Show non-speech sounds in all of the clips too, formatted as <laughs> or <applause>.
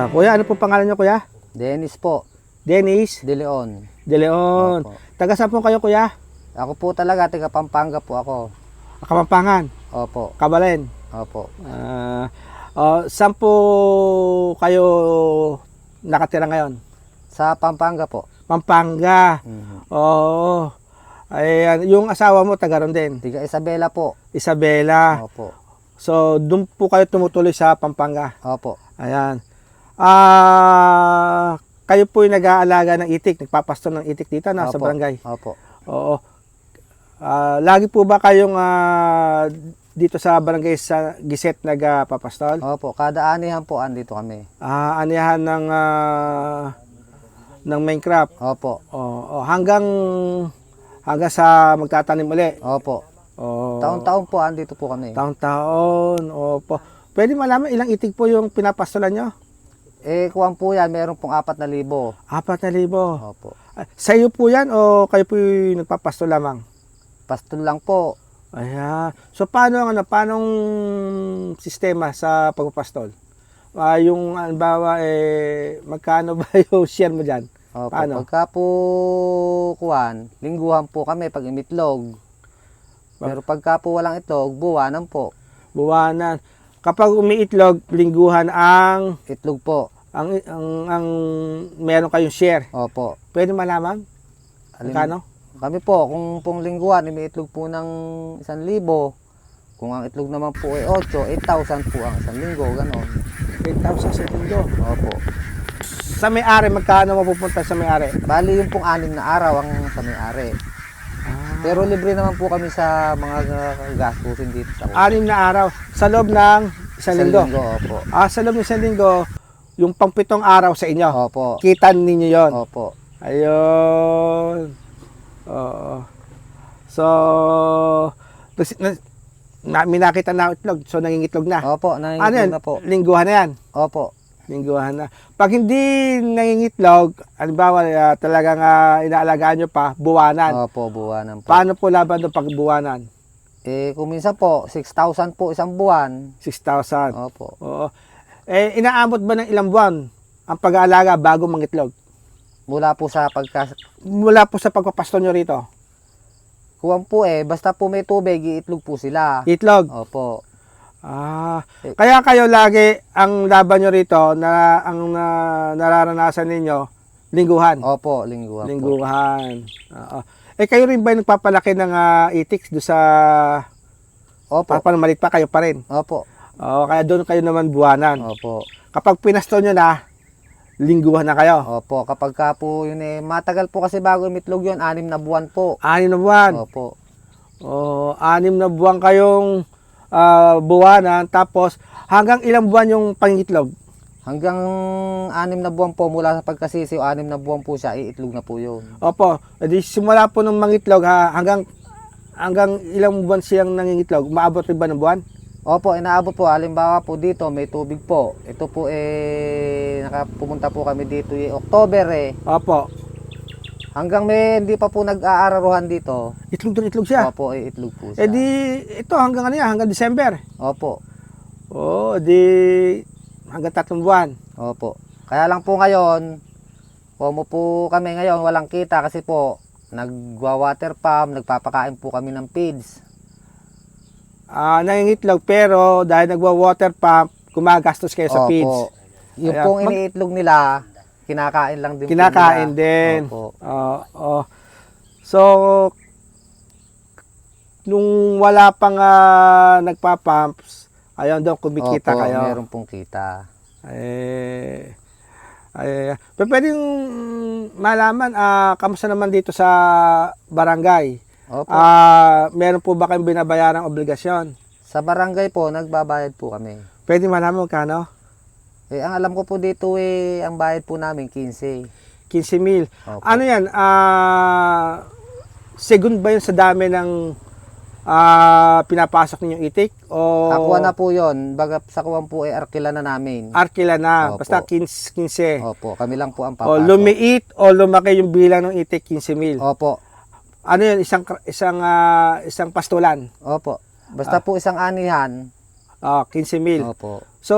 Ah, kuya, ano po pangalan niyo kuya? Dennis po, Dennis De Leon. De Leon. Opo. Taga saan po kayo kuya? Ako po talaga, taga Pampanga po ako. Kapampangan, Opo, Kabalen. opo. Ah, oh, saan po kayo nakatira ngayon? Sa Pampanga po. Pampanga. Mhm. Oo. Ayan, yung asawa mo taga ron din, Tiga Isabela po. Isabela. Opo, So, doon po kayo tumutuloy sa Pampanga. opo. Ayan. Ah, kayo po yung nag-aalaga ng itik, nagpapasto ng itik dito na sa Opo. barangay. Opo. Oo. Ah, lagi po ba kayong ah, dito sa barangay sa Giset nagpapastol? Opo, kada anihan po andito kami. Ah, aniyahan ng ah, ng Minecraft. Opo, Oo, hanggang hanggang sa magtatanim uli. opo. Oo. Taon-taon po andito po kami. Taon-taon. Opo. Pwede malaman ilang itik po yung pinapastolan nyo? Eh, kuwan po yan, meron pong apat na libo. Apat na libo. Opo. Ah, Sa iyo po yan o kayo po yung nagpapasto lamang? Pastol lang po. Ayan. So paano ang ano, paanong sistema sa pagpapastol? Ah, yung halimbawa eh magkano <laughs> ba yung share mo diyan? Opo. Paano? Pagka po kuwan, lingguhan po kami pag imitlog. Pero pagka po walang itlog, buwanan po. Buwanan. Kapag umiitlog, lingguhan ang Itlog po. ang ang, ang meron kayong share. Opo. Pwede malaman? Alim- Magkano? Kami po, kung pong lingguhan, may itlog po ng isang libo. Kung ang itlog naman po ay 8, 8,000 po ang isang linggo, ganon. 8,000 sa linggo. Opo. Sa may-ari, magkano mapupunta sa may-ari? Bali yung pong anim na araw ang sa may-ari. Ah, Pero libre naman po kami sa mga uh, gastusin dito sa anim na araw sa loob ng isang linggo. Opo. Ah, sa loob ng isang linggo, yung pangpitong araw sa inyo. Opo. Kita ninyo yon. Opo. Ayun. Oo. So, na, may nakita na itlog, so nangingitlog na. Opo, ano yan? nangingitlog na po. Lingguhan na yan. Opo. Lingguhan na. Pag hindi nangingitlog, halimbawa uh, talagang ah, inaalagaan nyo pa, buwanan. Opo, buwanan po. Paano po laban doon pag buwanan? Eh, kung minsan po, 6,000 po isang buwan. 6,000. Opo. Oo. Eh, inaabot ba ng ilang buwan ang pag-aalaga bago mangitlog? Mula po sa pagka... Mula po sa pagpapasto nyo rito. Kuwan po eh, basta po may tubig, iitlog po sila. Itlog. Opo. Ah, Eh. kaya kayo lagi ang laban nyo rito na ang na, nararanasan ninyo lingguhan. Opo, lingguhan lingguhan. Oo. Eh kayo rin ba yung nagpapalaki ng ah, itiks do sa Opo. para malit pa kayo pa rin? Opo. Oo, kaya doon kayo naman buwanan. Opo. Kapag pinasto nyo na, lingguhan na kayo. Opo. Kapag ka po yun eh, matagal po kasi bago imitlog yun, anim na buwan po. Anim na buwan. Opo. Oo, anim na buwan kayong ah, buwanan. Tapos hanggang ilang buwan yung pangitlog? Hanggang anim na buwan po mula sa pagkasisiw, anim na buwan po siya, iitlog na po yun. Opo, edi simula po ng mangitlog ha, hanggang hanggang ilang buwan siyang nangingitlog, maabot rin ba ng buwan? Opo, inaabot po. Halimbawa po dito, may tubig po. Ito po eh, nakapumunta po kami dito eh, October eh. Opo, Hanggang may hindi pa po nag-aararuhan dito. itlog doon itlog siya. Opo, eh, itlog po siya. Edi ito hanggang ano yan, hanggang December. Opo, Oo, di hanggang tatlong buwan. opo. Kaya lang po ngayon, mo po kami ngayon, walang kita kasi po, nagwa-water pump, nagpapakain po kami ng feeds. Ah, nangingitlog pero dahil nagwa-water pump, gumagastos kayo sa Opo. feeds. Yung Kaya, pong iniitlog nila, kinakain lang din Kinakain po nila. din. Opo. Oo. So, nung wala pang ah, nagpa-pumps, ayun daw kumikita Opo, kayo. meron pong kita. Eh, ay, pero pwedeng malaman, ah, kamusta naman dito sa barangay? Opo. Ah, meron po ba kayong binabayarang obligasyon? Sa barangay po, nagbabayad po kami. Pwede malaman magkano? Eh, ang alam ko po dito eh, ang bayad po namin 15. 15 mil. Opo. Ano yan? Ah, second ba yun sa dami ng ah, pinapasok ninyong itik? O Akuha na po yon Baga sa kuwan po ay arkila na namin. arkila na? Opo. Basta 15. 15. Opo, kami lang po ang O papasok. lumiit o lumaki yung bilang ng itik 15 mil. Opo, Ano yun? Isang, isang, ah, isang pastulan. opo. Basta po isang anihan. Ah, 15 mil. Opo. So,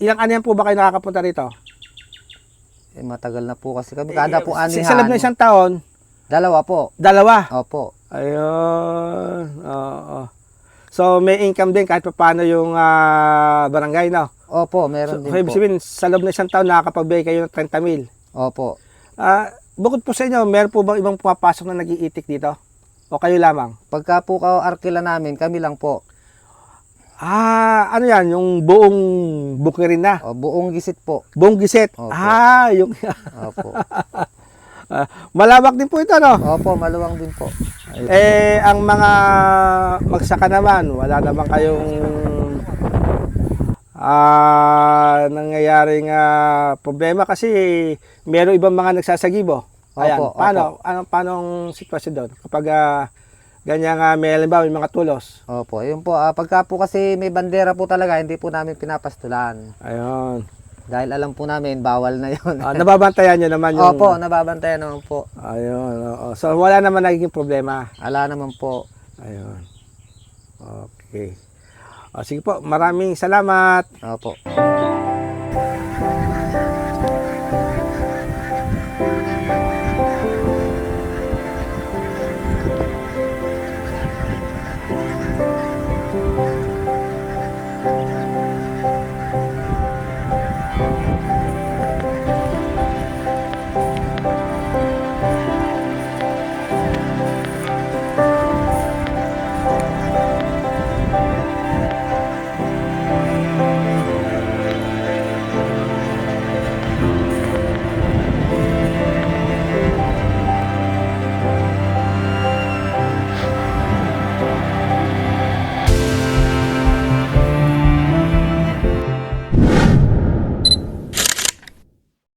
ilang ano yan po ba kayo nakakapunta rito? Eh, matagal na po kasi kami. Kada po Eh, anihan. Sa, sa loob ng isang taon, Dalawa po. dalawa. Opo. Ayun. Oo. So, may income din kahit pa paano yung ah, barangay, no? Opo, So, meron din ibig po. sabihin, sa loob ng isang taon, nakakapagbigay kayo ng 30 mil. Opo. Ah, bukod po sa inyo, meron po bang ibang pumapasok na nag-iitik dito? O kayo lamang? Pagka po ka arkila namin, kami lang po. Ah, ano yan? Yung buong bukirin na. O, buong gisit po. Buong giset. Opo. Ah, yung... <laughs> Opo. ah, malawak din po ito, no? Opo, maluwang din po. Eh, ang mga magsaka naman, wala naman kayong ah nangyayaring ah, problema kasi meron ibang mga nagsasagibo. Ayan, Opo, paano, ano, paano ang sitwasyon doon? Kapag ah, ganyan nga, may halimbawa, may mga tulos. Opo, yun po. ah, pagka po kasi may bandera po talaga, hindi po namin pinapastulan. Ayun. Dahil alam po namin, bawal na yun. Ah, nababantayan nyo naman yung... Opo, nababantayan naman po. Ayun, oo. So, wala naman nagiging problema. Ala naman po. Ayun. Okay. O, sige po, maraming salamat. Opo.